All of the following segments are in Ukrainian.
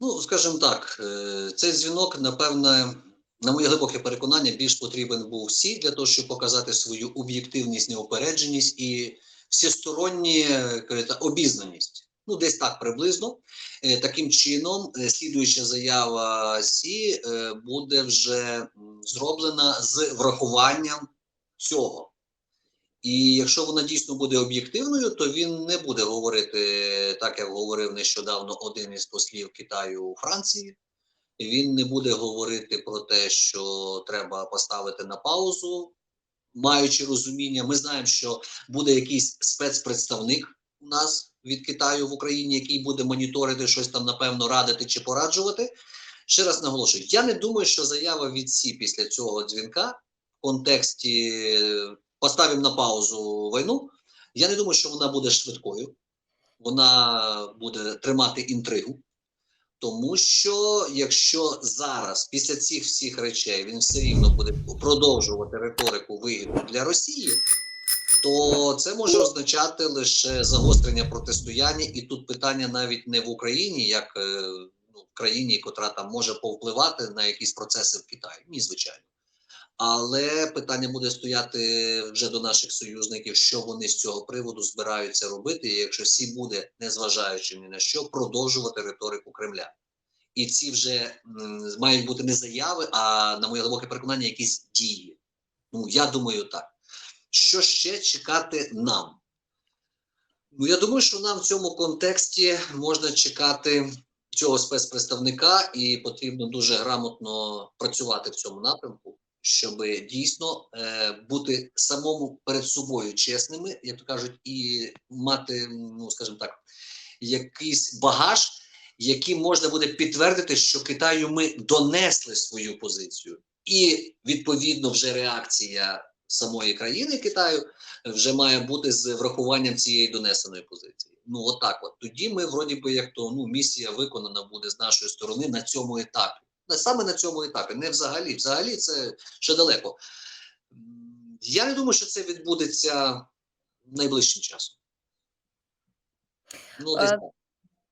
Ну, скажімо так, е, цей дзвінок, напевне, на моє глибоке переконання, більш потрібен був всі для того, щоб показати свою об'єктивність, неупередженість і всесторонні е, обізнаність. Ну, десь так приблизно. Е, Таким чином, слідуюча заява Сі буде вже зроблена з врахуванням цього. І якщо вона дійсно буде об'єктивною, то він не буде говорити так, як говорив нещодавно один із послів Китаю у Франції. Він не буде говорити про те, що треба поставити на паузу, маючи розуміння, ми знаємо, що буде якийсь спецпредставник у нас від Китаю в Україні, який буде моніторити щось там, напевно, радити чи пораджувати. Ще раз наголошую: я не думаю, що заява від СІ після цього дзвінка в контексті поставимо на паузу війну. Я не думаю, що вона буде швидкою. Вона буде тримати інтригу. Тому що якщо зараз, після цих всіх речей, він все рівно буде продовжувати риторику вигідну для Росії, то це може означати лише загострення протистояння, і тут питання навіть не в Україні, як е, ну, в країні, котра там може повпливати на якісь процеси в Китаї. Ні, звичайно. Але питання буде стояти вже до наших союзників, що вони з цього приводу збираються робити, якщо Сі буде, незважаючи ні на що, продовжувати риторику Кремля. І ці вже мають бути не заяви, а на моє глибоке переконання, якісь дії. Ну я думаю, так. Що ще чекати нам? Ну, я думаю, що нам в цьому контексті можна чекати цього спецпредставника, і потрібно дуже грамотно працювати в цьому напрямку, щоб дійсно е, бути самому перед собою чесними, як то кажуть, і мати, ну скажімо так, якийсь багаж, яким можна буде підтвердити, що Китаю ми донесли свою позицію, і відповідно вже реакція самої країни Китаю вже має бути з врахуванням цієї донесеної позиції. Ну, отак, от тоді ми, вроді би, як то ну місія виконана буде з нашої сторони на цьому етапі. На- Саме на цьому етапі, не взагалі. Взагалі, це ще далеко. Я не думаю, що це відбудеться найближчим часом. Ну, десь Е.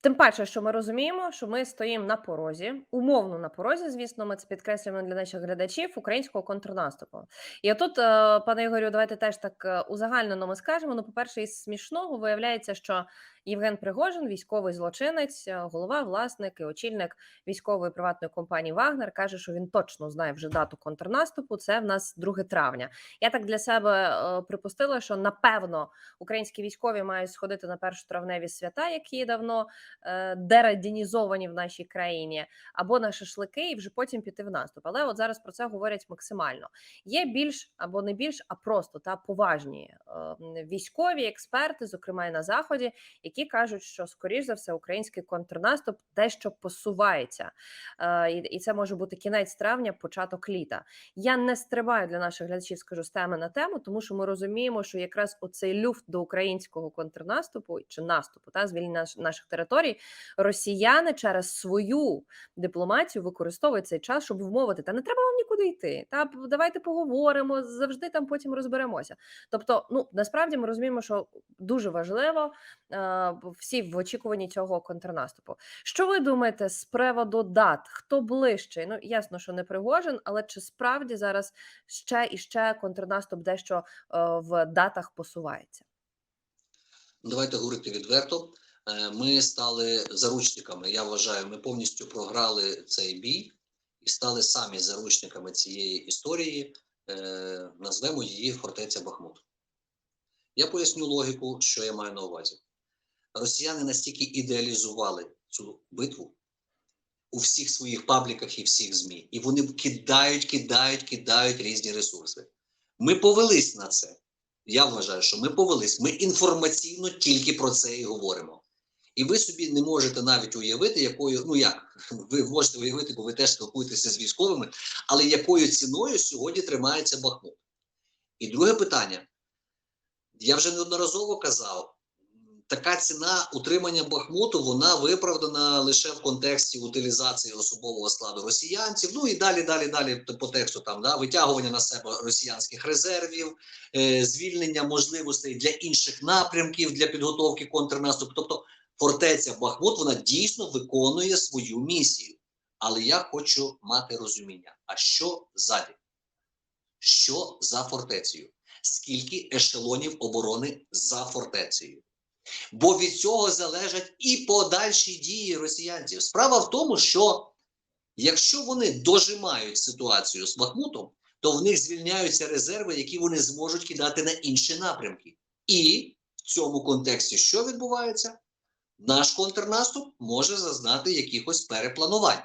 Тим паче, що ми розуміємо, що ми стоїмо на порозі, умовно на порозі, звісно, ми це підкреслюємо для наших глядачів українського контрнаступу. І отут, е, пане Ігорю, давайте теж так е, узагальнено ми скажемо. Ну, по-перше, із смішного виявляється, що Євген Пригожин, військовий злочинець, е, голова, власник і очільник військової приватної компанії Вагнер, каже, що він точно знає вже дату контрнаступу. Це в нас 2 травня. Я так для себе е, припустила, що напевно українські військові мають сходити на першотравневі свята, які давно е, дерадінізовані в нашій країні, або на шашлики, і вже потім піти в наступ. Але от зараз про це говорять максимально. Є більш або не більш, а просто та поважні військові експерти, зокрема і на заході, які кажуть, що скоріш за все український контрнаступ дещо посувається, е, і це може бути кінець травня, початок літа. Я не стрибаю для наших глядачів, скажу з теми на тему, тому що ми розуміємо, що якраз оцей люфт до українського контрнаступу чи наступу та звільнення наших територій, росіяни через свою дипломатію використовують цей час, щоб вмовити, та не треба вам нікуди йти. Та давайте поговоримо, завжди там потім розберемося. Тобто, ну насправді ми розуміємо, що дуже важливо е, всі в очікуванні цього контрнаступу. Що ви думаєте з приводу дат? Хто ближче? Ну ясно, що не Пригожин, але чи справді зараз ще і ще контрнаступ дещо е, в датах посувається? Ну, Давайте говорити відверто. Е, Ми стали заручниками. Я вважаю, ми повністю програли цей бій і стали самі заручниками цієї історії. Е, Назвемо її фортеця Бахмут. Я поясню логіку, що я маю на увазі. Росіяни настільки ідеалізували цю битву у всіх своїх пабліках і всіх ЗМІ, і вони кидають, кидають, кидають різні ресурси. Ми повелись на це. Я вважаю, що ми повелись. Ми інформаційно тільки про це і говоримо. І ви собі не можете навіть уявити, якою, ну як, ви можете уявити, бо ви теж спілкуєтеся з військовими, але якою ціною сьогодні тримається Бахмут. І друге питання. Я вже неодноразово казав, така ціна утримання Бахмуту, вона виправдана лише в контексті утилізації особового складу росіянців. Ну і далі, далі, далі по тексту там да, витягування на себе росіянських резервів, е, звільнення можливостей для інших напрямків для підготовки контрнаступу. Тобто фортеця Бахмут вона дійсно виконує свою місію. Але я хочу мати розуміння: а що ззаді? Що за фортецею? Скільки ешелонів оборони за фортецею? Бо від цього залежать і подальші дії росіянців. Справа в тому, що якщо вони дожимають ситуацію з Бахмутом, то в них звільняються резерви, які вони зможуть кидати на інші напрямки. І в цьому контексті що відбувається? Наш контрнаступ може зазнати якихось перепланувань.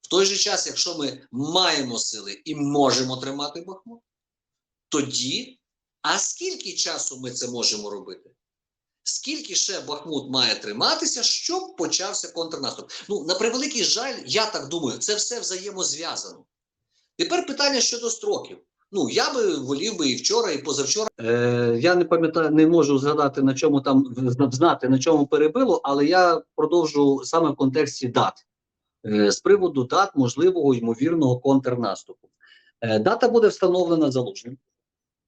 В той же час, якщо ми маємо сили і можемо тримати Бахмут, тоді, а скільки часу ми це можемо робити? Скільки ще Бахмут має триматися, щоб почався контрнаступ? Ну, на превеликий жаль, я так думаю, це все взаємозв'язано. Тепер питання щодо строків. Ну, я би волів би і вчора, і позавчора. Е, я не пам'ятаю, не можу згадати на чому там знати, на чому перебило, але я продовжу саме в контексті дат. Е, з приводу дат можливого ймовірного контрнаступу. Е, дата буде встановлена залужним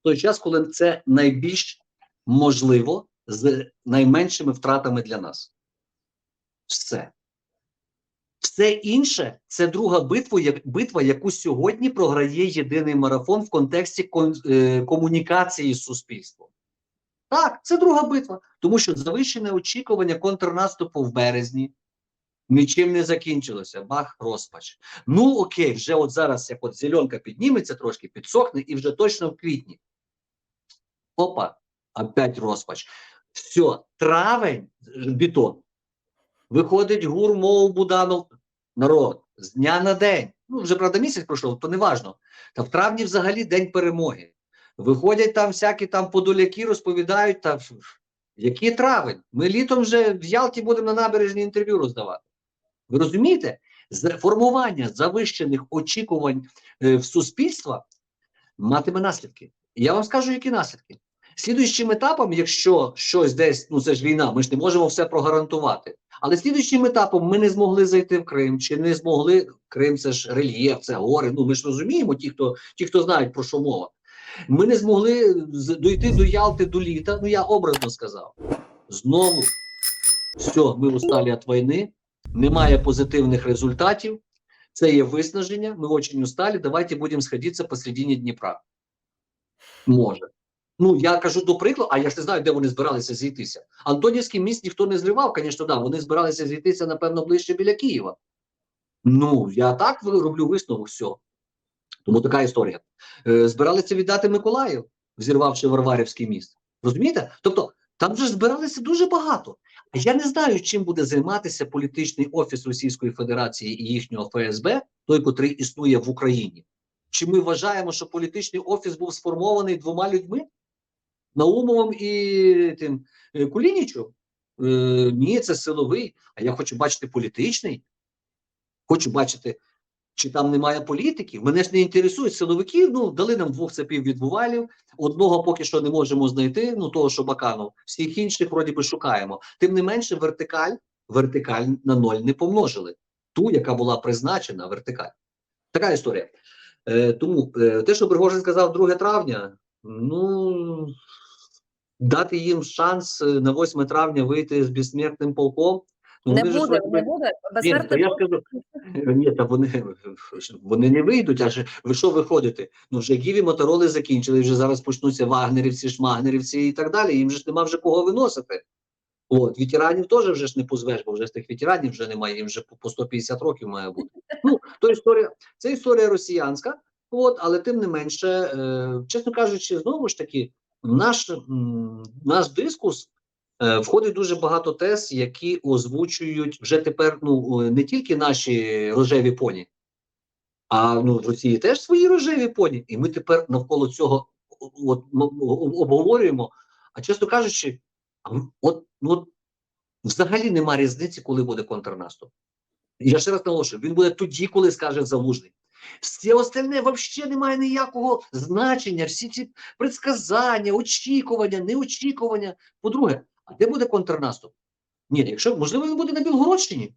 в той час, коли це найбільш можливо з найменшими втратами для нас. Все. Все інше це друга битва, як битва, яку сьогодні програє єдиний марафон в контексті кон, е, комунікації з суспільством. Так, це друга битва, тому що завищене очікування контрнаступу в березні нічим не закінчилося. Бах, розпач. Ну окей, вже от зараз, як от зеленка підніметься трошки, підсохне, і вже точно в квітні. Опа, опять розпач. Все, травень, бетон. Виходить гур, мов Буданов, народ, з дня на день. Ну, вже правда місяць пройшов, то не важно. Та в травні взагалі день перемоги. Виходять там всякі там подоляки, розповідають, та який травень? Ми літом вже в Ялті будемо на набережні інтерв'ю роздавати. Ви розумієте? Формування завищених очікувань е, в суспільства матиме наслідки. Я вам скажу, які наслідки. Слідуючим етапом, якщо щось десь, ну це ж війна, ми ж не можемо все прогарантувати. Але слідуючим етапом ми не змогли зайти в Крим, чи не змогли Крим, це ж рельєф, це гори. Ну ми ж розуміємо, ті, хто ті, хто знають про що мова. Ми не змогли дойти до Ялти до літа. Ну я образно сказав. Знову все, ми устали від війни, немає позитивних результатів. Це є виснаження. Ми очень устали. Давайте будемо сходитися посередині Дніпра. Може. Ну, я кажу до прикладу, а я ж не знаю, де вони збиралися зійтися. Антонівський міст ніхто не зривав, звісно, да, вони збиралися зійтися, напевно, ближче біля Києва. Ну, я так роблю висновок, все. Тому така історія. Е, збиралися віддати Миколаїв, взірвавши Варварівський міст. Розумієте? Тобто, там вже збиралися дуже багато. А я не знаю, чим буде займатися політичний офіс Російської Федерації і їхнього ФСБ, той, котрий існує в Україні. Чи ми вважаємо, що політичний офіс був сформований двома людьми? Наумовим і тим е, Кулінічем? Е, ні, це силовий. А я хочу бачити політичний. Хочу бачити, чи там немає політиків. Мене ж не інтересують силовики. Ну, дали нам двох цепів від Бувалів. Одного поки що не можемо знайти, ну того, що Баканов. Всіх інших вроді би шукаємо. Тим не менше, вертикаль, вертикаль на ноль не помножили. Ту, яка була призначена, вертикаль. Така історія. Е, тому е, те, що Пригожин сказав 2 травня, ну дати їм шанс е, на 8 травня вийти з безсмертним полком. Ну, Не вони ж буде, не буде. Ні, та Безсмертний я скажу, ні, та вони, вони не вийдуть, аж ви що виходите? Ну вже Гіві Мотороли закінчили, вже зараз почнуться вагнерівці, шмагнерівці і так далі. Їм же ж нема вже кого виносити. От, ветеранів теж вже ж не позвеш, бо вже з тих ветеранів вже немає, їм вже по- по 150 років має бути. Ну, то історія, це історія росіянська, от, але тим не менше, е, чесно кажучи, знову ж таки, наш, наш дискус е, входить дуже багато тез, які озвучують вже тепер ну, не тільки наші рожеві поні, а ну, в Росії теж свої рожеві поні. І ми тепер навколо цього от, обговорюємо. А чесно кажучи, от, ну, от взагалі нема різниці, коли буде контрнаступ. Я ще раз наголошую, він буде тоді, коли скаже залужний. Все остальне взагалі не має ніякого значення. Всі ці предсказання, очікування, неочікування. По-друге, а де буде контрнаступ? Ні, якщо можливо він буде на Білгородщині.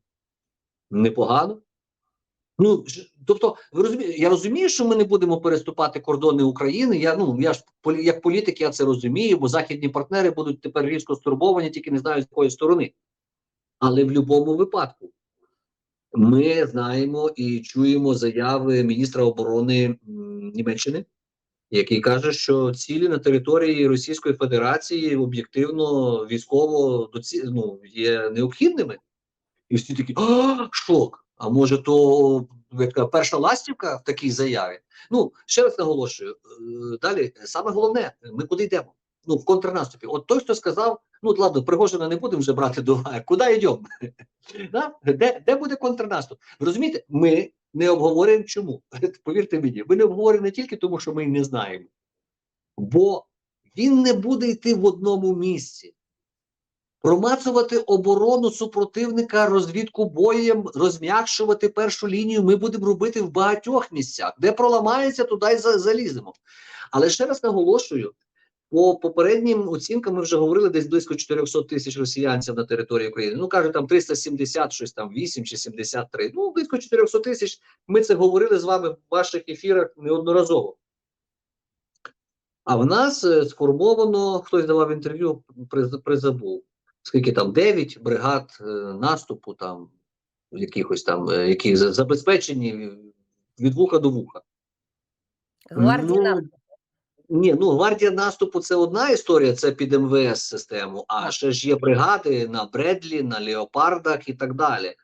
Непогано. Ну, тобто, ви розумієте, я розумію, що ми не будемо переступати кордони України. Я ну я ж як політик, я це розумію, бо західні партнери будуть тепер різко стурбовані, тільки не знаю з якої сторони. Але в будь-якому випадку ми знаємо і чуємо заяви міністра оборони Німеччини, який каже, що цілі на території Російської Федерації об'єктивно військово доці... ну, є необхідними. І всі такі а, шок. А може, то як така перша ластівка в такій заяві? Ну, ще раз наголошую. е, Далі, саме головне, ми куди йдемо? Ну, в контрнаступі. От той, хто сказав, ну ладно, Пригожина не будемо вже брати до уваги, куди йдемо? Да? де, де буде контрнаступ? Розумієте, ми не обговорюємо чому. Повірте мені, ми не обговорюємо не тільки тому, що ми не знаємо, бо він не буде йти в одному місці. Промацувати оборону супротивника, розвідку боєм, розм'якшувати першу лінію ми будемо робити в багатьох місцях. Де проламається, туди й заліземо. Але ще раз наголошую: по попереднім оцінкам ми вже говорили десь близько 400 тисяч росіянців на території України. Ну кажуть, там 370, щось там 8 чи 73. Ну, близько 400 тисяч. Ми це говорили з вами в ваших ефірах неодноразово. А в нас е, сформовано, хтось давав інтерв'ю, призабув, скільки там 9 бригад е, наступу, там якихось там, е, які забезпечені від вуха до вуха. Гвардії Ну, Ні, ну гвардія наступу це одна історія, це під МВС систему. А ще ж є бригади на Бредлі, на Леопардах і так далі.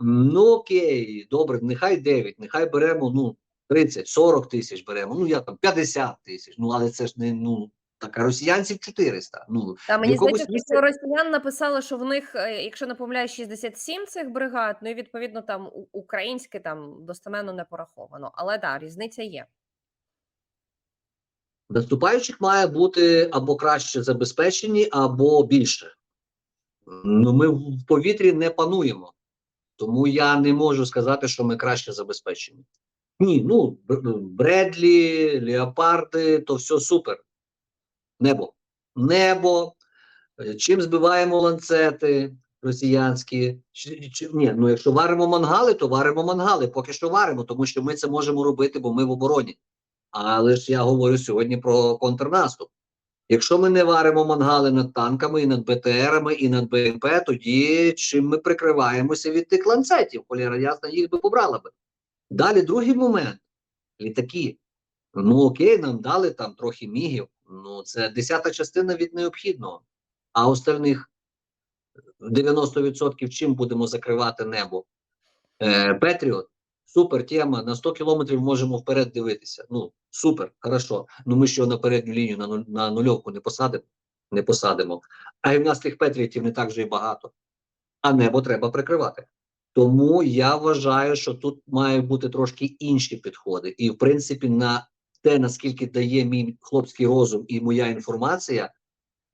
Ну окей, добре, нехай 9, нехай беремо ну 30, 40 тисяч беремо. Ну я там 50 тисяч. Ну але це ж не ну так, а росіянців 400. Ну Та мені здається, місці- що росіян написали, що в них, е, якщо не помиляюсь, 67 цих бригад, ну і відповідно там українське там достеменно не пораховано. Але да, різниця є. Наступаючих має бути або краще забезпечені, або більше. Ну, ми в повітрі не пануємо. Тому я не можу сказати, що ми краще забезпечені. Ні, ну Бредлі, Леопарди, то все супер. Небо. Небо. Е, Чим збиваємо ланцети росіянські? Чи, чи, ні, ну якщо варимо мангали, то варимо мангали. Поки що варимо, тому що ми це можемо робити, бо ми в обороні. Але ж я говорю сьогодні про контрнаступ. Якщо ми не варимо мангали над танками, і над БТРами, і над БМП, тоді чим ми прикриваємося від тих ланцетів? Холєра ясна, їх би побрала би. Далі другий момент. Літаки. Ну окей, нам дали там трохи мігів. Ну це десята частина від необхідного. А остальних 90% чим будемо закривати небо? Е, Петріот. Супер тема. На 100 кілометрів можемо вперед дивитися. Ну, супер, хорошо. Ну ми що на передню лінію на, нуль- на нульовку не посадимо? Не посадимо. А і в нас тих Петріотів не так вже і багато. А небо треба прикривати. Тому я вважаю, що тут мають бути трошки інші підходи. І, в принципі, на те, наскільки дає мій хлопський розум і моя інформація,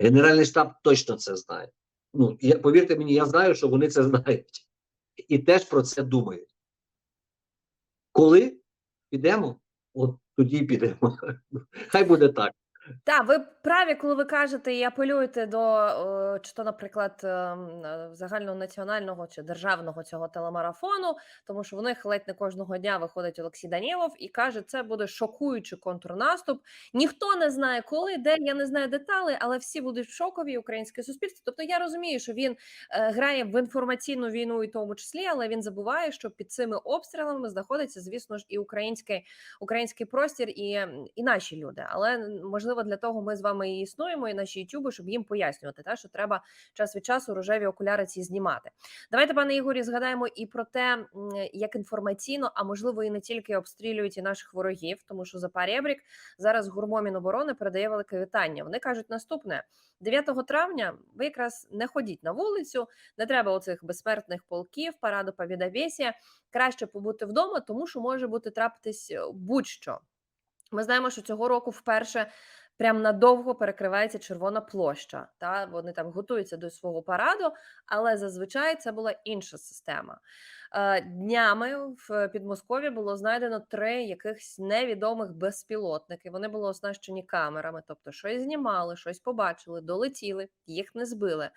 Генеральний штаб точно це знає. Ну, я, повірте мені, я знаю, що вони це знають. І теж про це думають. Коли підемо, от тоді підемо. Хай буде так. Так, ви праві, коли ви кажете і апелюєте до е, чи то, наприклад, ем, е, загальнонаціонального чи державного цього телемарафону, тому що в них ледь не кожного дня виходить Олексій Данілов і каже, це буде шокуючий контрнаступ. Ніхто не знає, коли, де я не знаю деталей, але всі будуть шокові українське суспільство. Тобто я розумію, що він е, грає в інформаційну війну, і тому числі, але він забуває, що під цими обстрілами знаходиться, звісно ж, і український український простір, і, і наші люди. Але можливо для того ми з вами і існуємо, і наші ютюби, щоб їм пояснювати, та що треба час від часу рожеві окуляри ці знімати. Давайте, пане Ігорі, згадаємо і про те, як інформаційно, а можливо і не тільки обстрілюють і наших ворогів, тому що за Парєбрік зараз гурмо Міноборони передає велике вітання. Вони кажуть наступне: 9 травня ви якраз не ходіть на вулицю, не треба оцих безсмертних полків, параду Побєдовєсія. Краще побути вдома, тому що може бути трапитись е, будь-що. Ми знаємо, що цього року вперше прям надовго перекривається червона площа. Та вони там готуються до свого параду, але зазвичай це була інша система. Е, Днями в Підмосков'ї було знайдено три якихось невідомих безпілотники. Вони були оснащені камерами, тобто щось знімали, щось побачили, долетіли, їх не збили.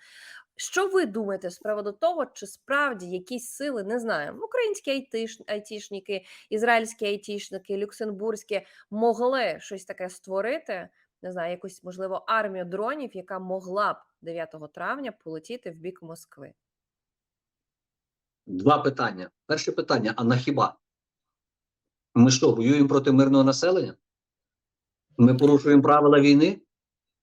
Що ви думаєте з приводу того, чи справді якісь сили не знаю, українські айтиш, айтішники, ізраїльські айтішники, люксембурзькі могли щось таке створити? Не знаю, якусь можливо армію дронів, яка могла б 9 травня полетіти в бік Москви. Два питання. Перше питання: а на хіба? Ми що, воюємо проти мирного населення? Ми порушуємо правила війни?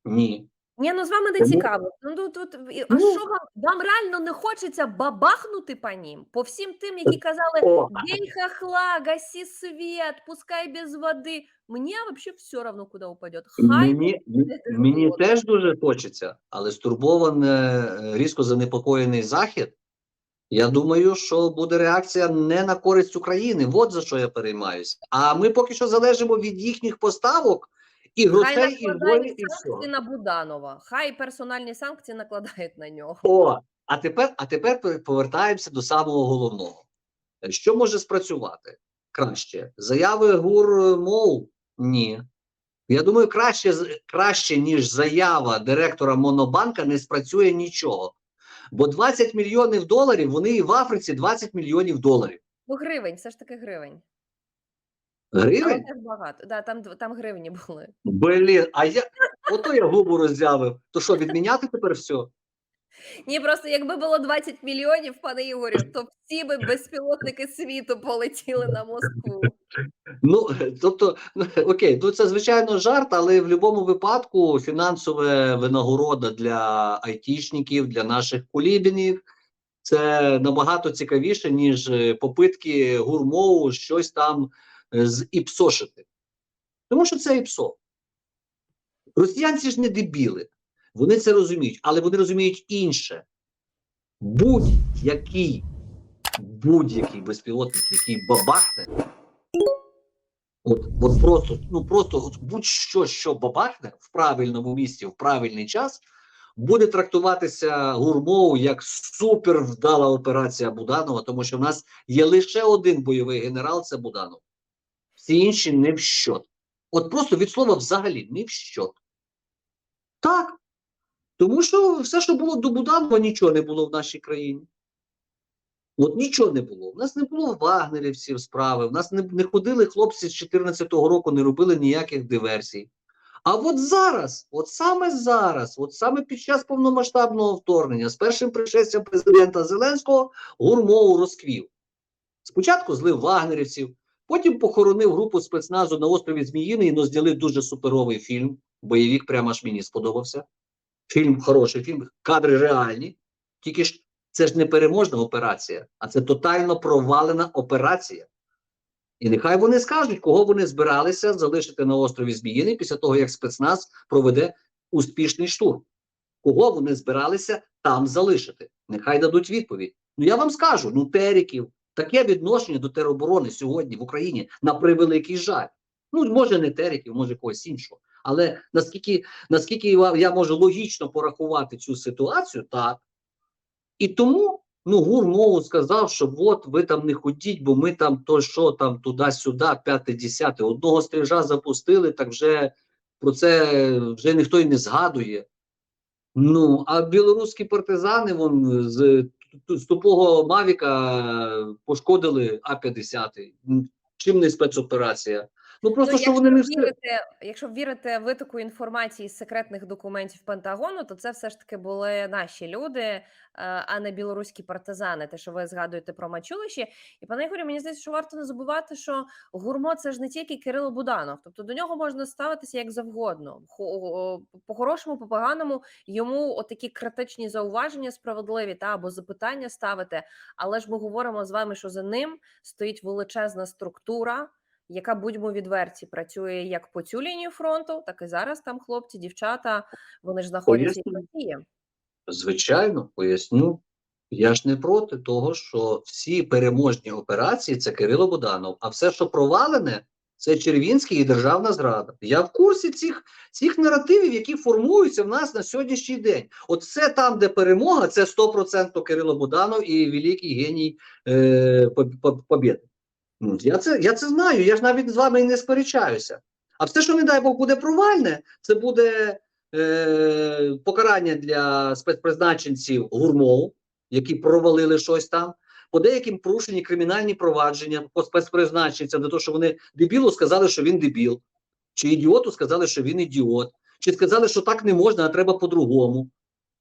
Ні. Ні, ну з вами не цікаво. Ну тут, тут а Ну. що вам вам реально не хочеться бабахнути по ним? По всім тим, які казали О, Бей хохла, гаси свет, пускай без воды. Мне вообще все равно, куда упадет. Хай мені, мені теж дуже хочеться, але стурбований, е, різко занепокоєний Захід. Я думаю, що буде реакція не на користь України. От за що я переймаюся. А ми поки що залежимо від їхніх поставок і грошей, і волі, і всього. на Буданова. Хай персональні санкції накладають на нього. О, а тепер, а тепер повертаємося до самого головного. Е, Що може спрацювати краще? Заяви ГУР мов? Ні. Я думаю, краще, краще, ніж заява директора Монобанка, не спрацює нічого. Бо 20 мільйонів доларів, вони і в Африці 20 мільйонів доларів. Ну, гривень, все ж таки гривень. Гривень? Теж багато. Да, там, там гривні були. Блін, а я ото я губу роззявив. То що, відміняти тепер все? Ні, просто якби було 20 мільйонів, пане Ігорю, то всі би безпілотники світу полетіли на Москву. Ну, тобто, ну, окей, ну це звичайно жарт, але в будь-якому випадку фінансова винагорода для айтішників, для наших кулібінів це набагато цікавіше, ніж е, попитки гурмову щось там з іпсошити. Тому що це іпсо. Росіянці ж не дебіли. Вони це розуміють, але вони розуміють інше. Будь-який, будь-який безпілотник, який бабахне, От, от просто, ну просто от будь-що, що бабахне в правильному місці, в правильний час, буде трактуватися гурмоу як супер вдала операція Буданова, тому що в нас є лише один бойовий генерал це Буданов. Всі інші не в щот. От просто від слова взагалі не в щот. Так. Тому що все, що було до Буданова, нічого не було в нашій країні. От нічого не було. У нас не було вагнерівців справи, в нас не, не ходили хлопці з 14-го року, не робили ніяких диверсій. А от зараз, от саме зараз, от саме під час повномасштабного вторгнення, з першим пришестям президента Зеленського, гурмоу розквів. Спочатку злив вагнерівців, потім похоронив групу спецназу на острові Зміїний, но зняли дуже суперовий фільм. Бойовик прямо аж мені сподобався. Фільм хороший, фільм, кадри реальні. Тільки ж це ж не переможна операція, а це тотально провалена операція. І нехай вони скажуть, кого вони збиралися залишити на острові Зміїний після того, як спецназ проведе успішний штурм. Кого вони збиралися там залишити? Нехай дадуть відповідь. Ну я вам скажу: ну теріків, таке відношення до тероборони сьогодні в Україні на превеликий жаль. Ну, може, не теріків, може когось іншого. Але наскільки, наскільки я я можу логічно порахувати цю ситуацію, так. І тому ну, ГУР мову сказав, що от ви там не ходіть, бо ми там то що там туди-сюди, п'яте, десяте. Одного стрижа запустили, так вже про це вже ніхто й не згадує. Ну, а білоруські партизани вон з, з тупого Мавіка пошкодили А-50. Чим не спецоперація? Ну просто Ну, що вони не вірити, якщо вірити витоку інформації з секретних документів Пентагону, то це все ж таки були наші люди, е, а не білоруські партизани. Те, що ви згадуєте про Мачулищі. І пане Ігорю, мені здається, що варто не забувати, що гурмо це ж не тільки Кирило Буданов, тобто до нього можна ставитися як завгодно. По хорошому, по поганому йому отакі критичні зауваження справедливі та або запитання ставити. Але ж ми говоримо з вами, що за ним стоїть величезна структура яка, будьмо відверті, працює як по цю лінію фронту, так і зараз там хлопці, дівчата, вони ж знаходяться і в Росії. Звичайно, поясню. Я ж не проти того, що всі переможні операції це Кирило Буданов, а все, що провалене, це Червінський і державна зрада. Я в курсі цих, цих наративів, які формуються в нас на сьогоднішній день. От все там, де перемога, це 100% Кирило Буданов і великий геній е, Поб- Поб- Побєди. Я це, я це знаю, я ж навіть з вами і не сперечаюся. А все, що не дай Бог буде провальне, це буде е, покарання для спецпризначенців гурмов, які провалили щось там. По деяким порушені кримінальні провадження по спецпризначенцям, за те, що вони дебілу сказали, що він дебіл, чи ідіоту сказали, що він ідіот, чи сказали, що так не можна, а треба по-другому.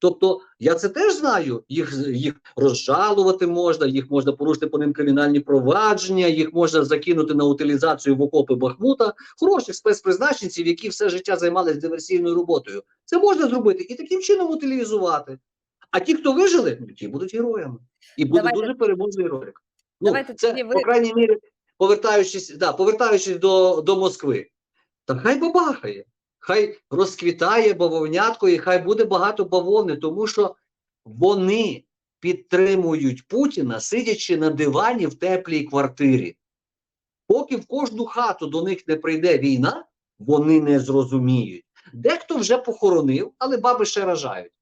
Тобто, я це теж знаю. Їх, їх розжалувати можна, їх можна порушити по ним кримінальні провадження, їх можна закинути на утилізацію в окопи Бахмута, хороших спецпризначенців, які все життя займалися диверсійною роботою. Це можна зробити і таким чином утилізувати. А ті, хто вижили, ну, ті будуть героями. І буде Давайте- дуже переможний ролик. Ну, Давайте це, ви- по крайній мірі, повертаючись, да, повертаючись до, до Москви, та хай бабахає, хай розквітає бавовнятко, і хай буде багато бавовни, тому що вони підтримують Путіна, сидячи на дивані в теплій квартирі. Поки в кожну хату до них не прийде війна, вони не зрозуміють. Дехто вже похоронив, але баби ще ражають.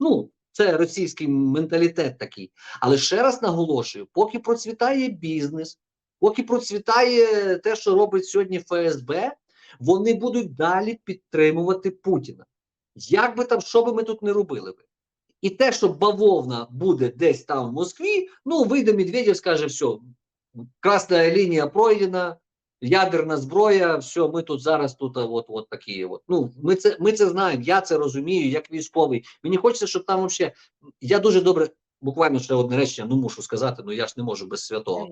Ну, це російський менталітет такий. Але ще раз наголошую: поки процвітає бізнес, поки процвітає те, що робить сьогодні ФСБ, вони будуть далі підтримувати Путіна. Як би там, що би ми тут не робили би. І те, що бавовна буде десь там в Москві, ну вийде Медведєв, скаже, все, красна лінія пройдена, ядерна зброя, все, ми тут зараз тут от, от такі. От. Ну, ми це, ми це знаємо, я це розумію, як військовий. Мені хочеться, щоб там взагалі. Я дуже добре, буквально ще одне речення, ну мушу сказати, ну я ж не можу без святого.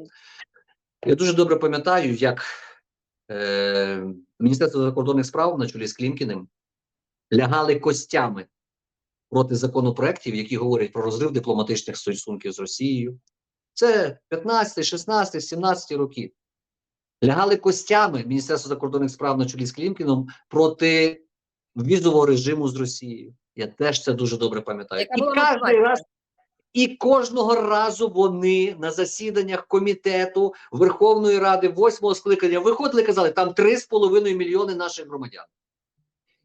Я дуже добре пам'ятаю, як е, Міністерство закордонних справ на чолі з Клімкіним лягали костями проти законопроєктів, які говорять про розрив дипломатичних стосунків з Росією. Це 15, 16, 17 роки. Лягали костями Міністерства закордонних справ на чолі з Клімкіном проти візового режиму з Росією. Я теж це дуже добре пам'ятаю. І кожен раз і кожного разу вони на засіданнях комітету Верховної Ради восьмого скликання виходили і казали, там 3,5 мільйони наших громадян.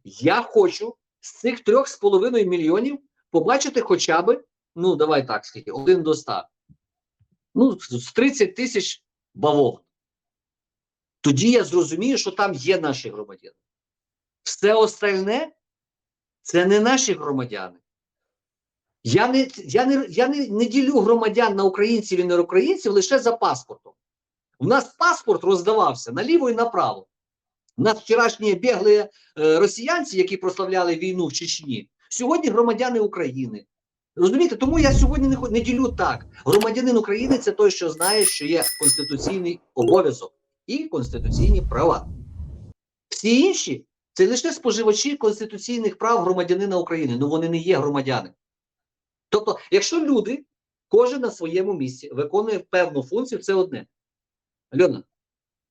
Я хочу з цих 3,5 мільйонів побачити хоча б, ну давай так, скільки, один до 100. Ну, з 30 тисяч бавовн. Тоді я зрозумію, що там є наші громадяни. Все остальне це не наші громадяни. Я не, я не, я не, не ділю громадян на українців і неукраїнців лише за паспортом. У нас паспорт роздавався наліво і направо. У нас вчорашні бігли е, росіянці, які прославляли війну в Чечні, сьогодні громадяни України. Розумієте, тому я сьогодні не, не ділю так. Громадянин України це той, що знає, що є конституційний обов'язок і конституційні права. Всі інші це лише споживачі конституційних прав громадянина України. Ну вони не є громадяни. Тобто, якщо люди, кожен на своєму місці виконує певну функцію, це одне. Альона,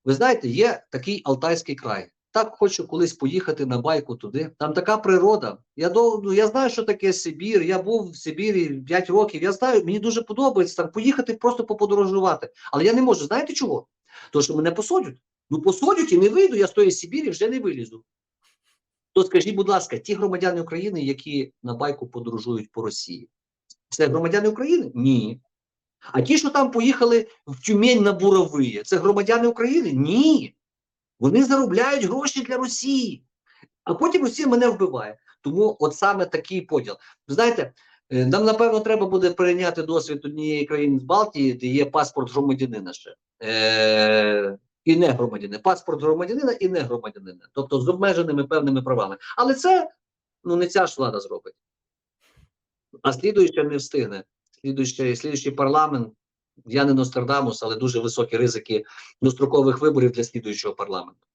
ви знаєте, є такий Алтайський край. Так хочу колись поїхати на байку туди. Там така природа. Я ну, я знаю, що таке Сибір. Я був в Сибірі 5 років. Я знаю, мені дуже подобається там поїхати, просто поподорожувати. Але я не можу. Знаєте чого? Тому що мене посадять. Ну посадять і не вийду. Я з тої Сибірі вже не вилізу. То скажіть, будь ласка, ті громадяни України, які на байку подорожують по Росії, це громадяни України? Ні. А ті, що там поїхали в Тюмень на буровиє, це громадяни України? Ні. Вони заробляють гроші для Росії. А потім Росія мене вбиває. Тому от саме такий поділ. Знаєте, е, нам напевно треба буде перейняти досвід однієї країни з Балтії, де є паспорт громадянина ще. Е- і не громадянина. Паспорт громадянина і не громадянина. Тобто з обмеженими певними правами. Але це ну не ця ж влада зробить. А слідуюча не встигне. Слідуючий, слідуючий парламент. Я не Нострадамус, але дуже високі ризики дострокових виборів для слідуючого парламенту.